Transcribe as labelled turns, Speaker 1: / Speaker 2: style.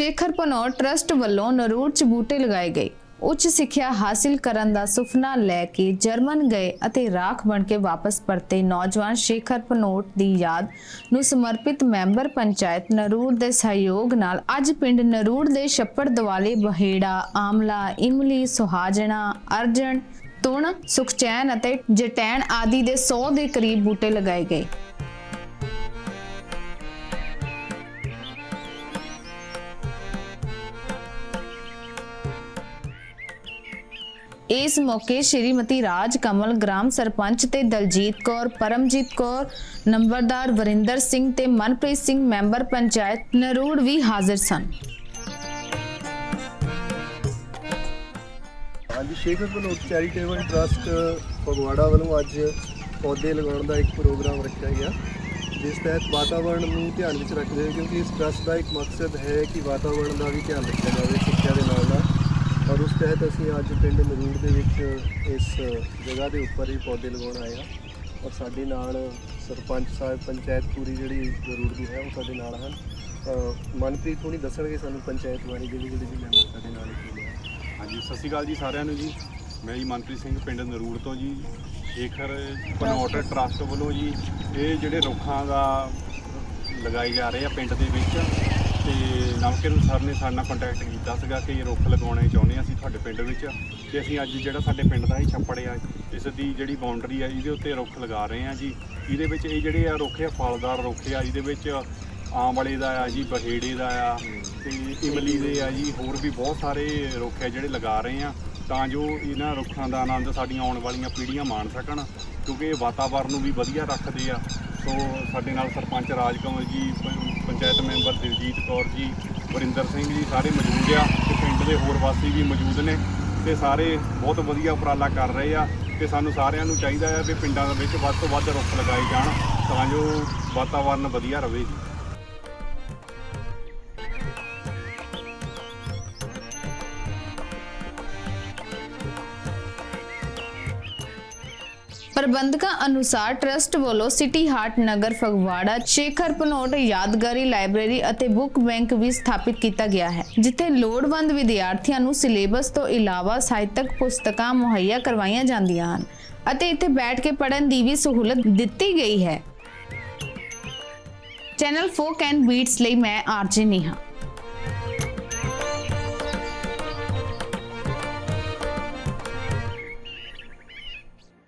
Speaker 1: Shekhar ਪਨੋਰ trust ਵੱਲੋਂ ਨਰੂਰ ਚ ਬੂਟੇ ਲਗਾਏ ਗਏ। ਉੱਚ ਸਿੱਖਿਆ ਹਾਸਿਲ ਕਰਨ ਦਾ ਸੁਪਨਾ ਲੈ ਕੇ ਜਰਮਨ ਗਏ ਅਤੇ ਰਾਖ ਬਣ ਕੇ ਵਾਪਸ ਪਰਤੇ ਨੌਜਵਾਨ ਸ਼ੇਖਰ ਪਨੋਟ ਦੀ ਯਾਦ ਨੂੰ ਸਮਰਪਿਤ ਮੈਂਬਰ ਪੰਚਾਇਤ ਨਰੂਰ ਦੇ ਸਹਿਯੋਗ ਨਾਲ ਅੱਜ ਪਿੰਡ ਨਰੂਰ ਦੇ ਛੱਪੜ ਦਿਵਾਲੇ ਬਹੇੜਾ, ਆਮਲਾ, ਇਮਲੀ, ਸੁਹਾਜਣਾ ਅਰਜਨ ਤੁਣ, ਸੁਖਚੈਨ ਅਤੇ ਜਟੈਣ ਆਦਿ ਦੇ 100 ਦੇ ਕਰੀਬ ਬੂਟੇ ਲਗਾਏ ਗਏ। ਇਸ ਮੌਕੇ ਸ਼੍ਰੀਮਤੀ ਰਾਜ ਕਮਲ, ਗ੍ਰਾਮ ਸਰਪੰਚ ਤੇ ਦਲਜੀਤ ਕੌਰ, ਪਰਮਜੀਤ ਕੌਰ, ਨੰਬਰਦਾਰ ਵਰਿੰਦਰ ਸਿੰਘ ਤੇ ਮਨਪ੍ਰੀਤ ਸਿੰਘ ਮੈਂਬਰ ਪੰਚਾਇਤ ਨਰੂੜ ਵੀ ਹਾਜ਼ਰ ਸਨ।
Speaker 2: ਹਾਂਜੀ, ਸ਼ੇਖਰ ਬਨੋਟ ਚੈਰੀਟੇਬਲ ਟਰਸਟ ਫਗਵਾੜਾ ਵੱਲੋਂ ਅੱਜ ਪੌਦੇ ਲਗਾਉਣ ਦਾ ਇੱਕ ਪ੍ਰੋਗਰਾਮ ਰੱਖਿਆ ਗਿਆ, ਜਿਸ ਤਹਿਤ ਵਾਤਾਵਰਣ ਨੂੰ ਧਿਆਨ ਵਿੱਚ ਰੱਖਦੇ ਹੋਏ ਕਿਉਂਕਿ ਇਸ ਟਰਸਟ ਦਾ ਇੱਕ ਮਕਸਦ ਹੈ ਕਿ ਵਾਤਾਵਰਣ ਦਾ ਵੀ ਧਿਆਨ ਰੱਖਿਆ ਜਾਵੇ, ਸਿੱਖਿਆ ਦੇ ਨਾਲ ਨਾਲ। ਔਰ ਉਸ ਤਹਿਤ ਅਸੀਂ ਅੱਜ ਪਿੰਡ ਨਰੂੜ ਦੇ ਵਿੱਚ ਇਸ ਜਗ੍ਹਾ ਦੇ ਉੱਪਰ ਹੀ ਪੌਦੇ ਲਗਾਉਣ ਆਏ ਹਾਂ। ਔਰ ਸਾਡੇ ਨਾਲ ਸਰਪੰਚ ਸਾਹਿਬ, ਪੰਚਾਇਤ ਪੂਰੀ ਜਿਹੜੀ ਨਰੂੜ ਦੀ ਹੈ, ਉਹ ਸਾਡੇ ਨਾਲ ਹਨ। ਮਨਪ੍ਰੀਤ ਹੋਣੀ ਦੱਸਣਗੇ ਸਾਨੂੰ ਪੰਚਾਇਤ ਬਾਰੇ, ਜਿਹੜੀ ਜਿਹੜੀ ਵੀ ਮੈਂਬਰ ਸਾਡੇ ਨਾਲ ਇੱਥੇ ਨੇ
Speaker 3: ਹਾਂਜੀ, ਸਤਿ ਸ਼੍ਰੀ ਅਕਾਲ ਜੀ ਸਾਰਿਆਂ ਨੂੰ ਜੀ। ਮੈਂ ਜੀ ਮਨਪ੍ਰੀਤ ਸਿੰਘ, ਪਿੰਡ ਨਰੂੜ ਤੋਂ ਜੀ। ਸ਼ੇਖਰ ਪਨੋਟ ਟਰਸਟ ਵੱਲੋਂ ਜੀ, ਇਹ ਜਿਹੜੇ ਰੁੱਖਾਂ ਦਾ ਲਗਾਏ ਜਾ ਰਹੇ ਆ ਪਿੰਡ ਦੇ ਵਿੱਚ ਤੇ ਨਵਕਿਰਨ ਸਰ ਨੇ ਸਾਡੇ ਨਾਲ ਕੰਟੈਕਟ ਕੀਤਾ ਸੀਗਾ ਕਿ ਇਹ ਰੁੱਖ ਲਗਾਉਣੇ ਚਾਹੁੰਦੇ ਹਾਂ ਅਸੀਂ ਤੁਹਾਡੇ ਪਿੰਡ ਵਿੱਚ ਤੇ ਅਸੀਂ ਅੱਜ ਜਿਹੜਾ ਸਾਡੇ ਪਿੰਡ ਦਾ ਇਹ ਛੱਪੜ ਆ ਇਸ ਦੀ ਜਿਹੜੀ ਬਾਉਂਡਰੀ ਆ ਇਹਦੇ ਉੱਤੇ ਰੁੱਖ ਲਗਾ ਰਹੇ ਹਾਂ ਜੀ। ਇਹਦੇ ਵਿੱਚ ਇਹ ਜਿਹੜੇ ਆ ਰੁੱਖ ਆ, ਫਲਦਾਰ ਰੁੱਖ ਆ, ਇਹਦੇ ਵਿੱਚ ਆਮ ਵਾਲੇ ਦਾ ਆ ਜੀ, ਬਹੇੜੇ ਦਾ ਆ ਤੇ ਇਮਲੀ ਦੇ ਆ ਜੀ, ਹੋਰ ਵੀ ਬਹੁਤ ਸਾਰੇ ਰੁੱਖ ਆ ਜਿਹੜੇ ਲਗਾ ਰਹੇ ਆ ਤਾਂ ਜੋ ਇਹਨਾਂ ਰੁੱਖਾਂ ਦਾ ਆਨੰਦ ਸਾਡੀਆਂ ਆਉਣ ਵਾਲੀਆਂ ਪੀੜ੍ਹੀਆਂ ਮਾਣ ਸਕਣ ਕਿਉਂਕਿ ਇਹ ਵਾਤਾਵਰਨ ਨੂੰ ਵੀ ਵਧੀਆ ਰੱਖਦੇ ਆ। ਸੋ ਸਾਡੇ ਨਾਲ ਸਰਪੰਚ ਰਾਜ ਰਾਜਕਮਲ ਜੀ ਪੰਚਾਇਤ ਮੈਂਬਰ ਦਿਲਜੀਤ ਕੌਰ ਜੀ, ਵਰਿੰਦਰ ਸਿੰਘ ਜੀ ਸਾਰੇ ਮੌਜੂਦ ਆ ਤੇ ਪਿੰਡ ਦੇ ਹੋਰ ਵਾਸੀ ਵੀ ਮੌਜੂਦ ਨੇ ਤੇ ਸਾਰੇ ਬਹੁਤ ਵਧੀਆ ਉਪਰਾਲਾ ਕਰ ਰਹੇ ਆ ਤੇ ਸਾਨੂੰ ਸਾਰਿਆਂ ਨੂੰ ਚਾਹੀਦਾ ਆ ਵੀ ਪਿੰਡਾਂ ਦੇ ਵਿੱਚ ਵੱਧ ਤੋਂ ਵੱਧ ਰੁੱਖ ਲਗਾਏ ਜਾਣ ਤਾਂ ਜੋ ਵਾਤਾਵਰਨ ਵਧੀਆ ਰਹੇ ਜੀ।
Speaker 1: ਪ੍ਰਬੰਧਕਾਂ ਅਨੁਸਾਰ ਟਰਸਟ ਵੱਲੋਂ ਸਿਟੀ ਹਾਰਟ ਨਗਰ ਫਗਵਾੜਾ, ਸ਼ੇਖਰ ਪਨੋਟ ਯਾਦਗਾਰੀ ਲਾਇਬ੍ਰੇਰੀ ਅਤੇ ਬੁੱਕ ਬੈਂਕ ਵੀ ਸਥਾਪਿਤ ਕੀਤਾ ਗਿਆ ਹੈ, ਜਿੱਥੇ ਲੋੜਵੰਦ ਵਿਦਿਆਰਥੀਆਂ ਨੂੰ ਸਿਲੇਬਸ ਤੋਂ ਇਲਾਵਾ ਸਾਹਿਤਕ ਪੁਸਤਕਾਂ ਮੁਹੱਈਆ ਕਰਵਾਈਆਂ ਜਾਂਦੀਆਂ ਹਨ ਅਤੇ ਇੱਥੇ ਬੈਠ ਕੇ ਪੜ੍ਹਨ ਦੀ ਵੀ ਸਹੂਲਤ ਦਿੱਤੀ ਗਈ ਹੈ। ਚੈਨਲ ਫੋਕ ਐਂਡ ਬੀਟਸ ਲਈ ਮੈਂ ਆਰਜੇ ਨੇਹਾ।